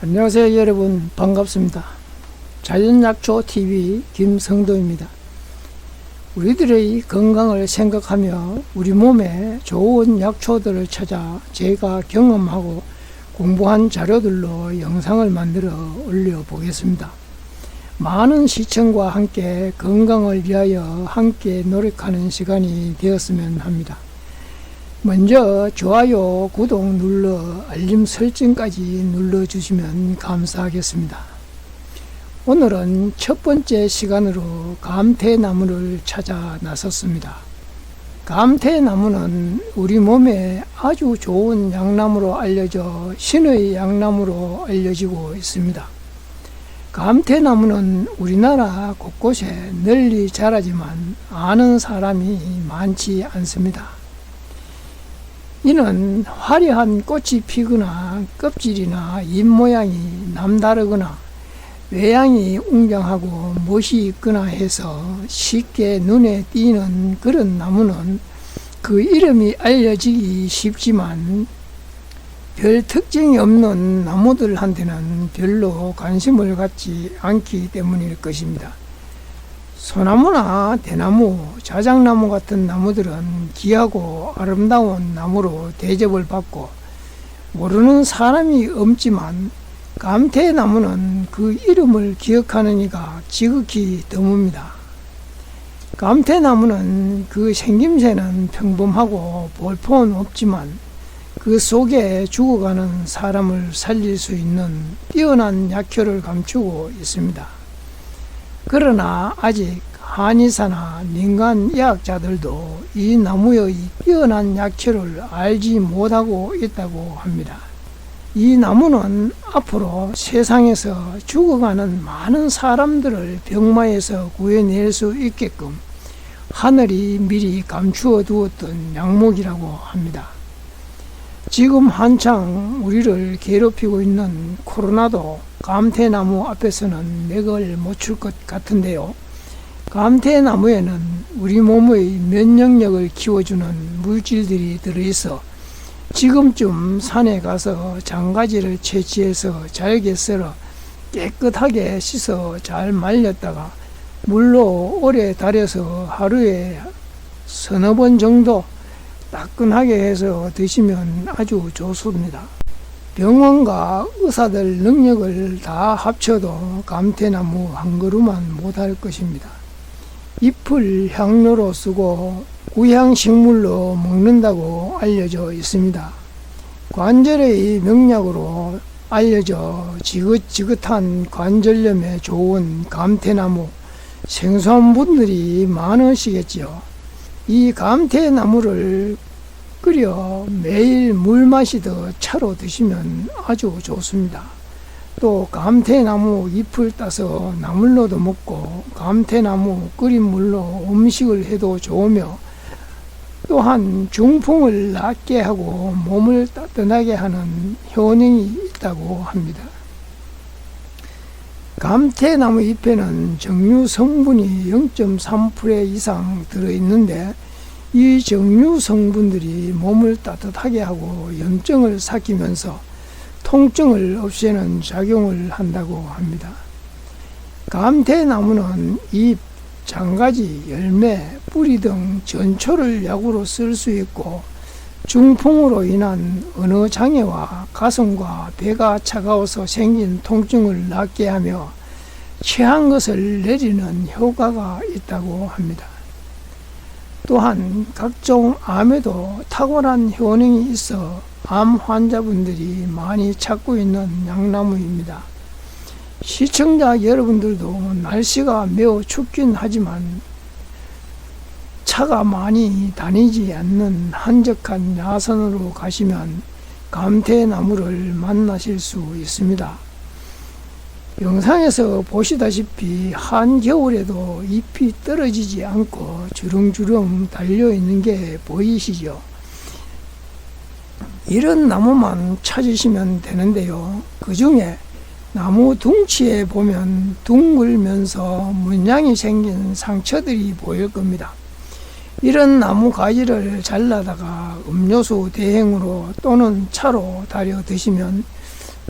안녕하세요 여러분 반갑습니다. 자연약초TV 김성도입니다. 우리들의 건강을 생각하며 우리 몸에 좋은 약초들을 찾아 제가 경험하고 공부한 자료들로 영상을 만들어 올려 보겠습니다. 많은 시청과 함께 건강을 위하여 함께 노력하는 시간이 되었으면 합니다. 먼저 좋아요, 구독 눌러 알림 설정까지 눌러주시면 감사하겠습니다. 오늘은 첫 번째 시간으로 감태나무를 찾아 나섰습니다. 감태나무는 우리 몸에 아주 좋은 양나무로 알려져 신의 양나무로 알려지고 있습니다. 감태나무는 우리나라 곳곳에 널리 자라지만 아는 사람이 많지 않습니다. 이는 화려한 꽃이 피거나 껍질이나 잎 모양이 남다르거나 외양이 웅장하고 멋이 있거나 해서 쉽게 눈에 띄는 그런 나무는 그 이름이 알려지기 쉽지만 별 특징이 없는 나무들한테는 별로 관심을 갖지 않기 때문일 것입니다. 소나무나 대나무, 자작나무 같은 나무들은 귀하고 아름다운 나무로 대접을 받고 모르는 사람이 없지만 감태나무는 그 이름을 기억하는 이가 지극히 드뭅니다. 감태나무는 그 생김새는 평범하고 볼품은 없지만 그 속에 죽어가는 사람을 살릴 수 있는 뛰어난 약효를 감추고 있습니다. 그러나 아직 한의사나 민간 의학자들도 이 나무의 뛰어난 약효를 알지 못하고 있다고 합니다. 이 나무는 앞으로 세상에서 죽어가는 많은 사람들을 병마에서 구해낼 수 있게끔 하늘이 미리 감추어 두었던 약목이라고 합니다. 지금 한창 우리를 괴롭히고 있는 코로나도 감태나무 앞에서는 맥을 못 출 것 같은데요. 감태나무에는 우리 몸의 면역력을 키워주는 물질들이 들어있어 지금쯤 산에 가서 장가지를 채취해서 잘게 썰어 깨끗하게 씻어 잘 말렸다가 물로 오래 달여서 하루에 서너 번 정도 따끈하게 해서 드시면 아주 좋습니다. 병원과 의사들 능력을 다 합쳐도 감태나무 한 그루만 못할 것입니다. 잎을 향료로 쓰고 구향식물로 먹는다고 알려져 있습니다. 관절의 명약으로 알려져 지긋지긋한 관절염에 좋은 감태나무 생소한 분들이 많으시겠지요. 이 감태나무를 끓여 매일 물 마시듯 차로 드시면 아주 좋습니다. 또 감태나무 잎을 따서 나물로도 먹고 감태나무 끓인 물로 음식을 해도 좋으며 또한 중풍을 낫게 하고 몸을 따뜻하게 하는 효능이 있다고 합니다. 감태나무 잎에는 정류 성분이 0.3% 이상 들어있는데 이 정류 성분들이 몸을 따뜻하게 하고 염증을 삭히면서 통증을 없애는 작용을 한다고 합니다. 감태나무는 잎, 장가지, 열매, 뿌리 등 전초를 약으로 쓸 수 있고 중풍으로 인한 언어 장애와 가슴과 배가 차가워서 생긴 통증을 낫게 하며 취한 것을 내리는 효과가 있다고 합니다. 또한 각종 암에도 탁월한 효능이 있어 암 환자분들이 많이 찾고 있는 양나무입니다. 시청자 여러분들도 날씨가 매우 춥긴 하지만 차가 많이 다니지 않는 한적한 야산으로 가시면 감태나무를 만나실 수 있습니다. 영상에서 보시다시피 한겨울에도 잎이 떨어지지 않고 주렁주렁 달려 있는 게 보이시죠? 이런 나무만 찾으시면 되는데요. 그 중에 나무 둥치에 보면 둥글면서 문양이 생긴 상처들이 보일 겁니다. 이런 나무 가지를 잘라다가 음료수 대행으로 또는 차로 달여 드시면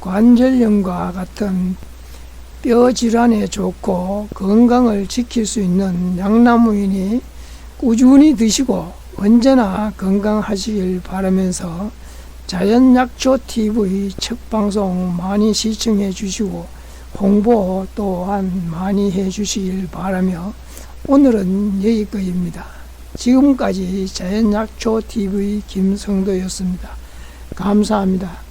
관절염과 같은 뼈 질환에 좋고 건강을 지킬 수 있는 양나무이니 꾸준히 드시고 언제나 건강하시길 바라면서 자연약초 TV 첫 방송 많이 시청해 주시고 홍보 또한 많이 해 주시길 바라며 오늘은 여기까지입니다. 지금까지 자연약초 TV 김성도였습니다. 감사합니다.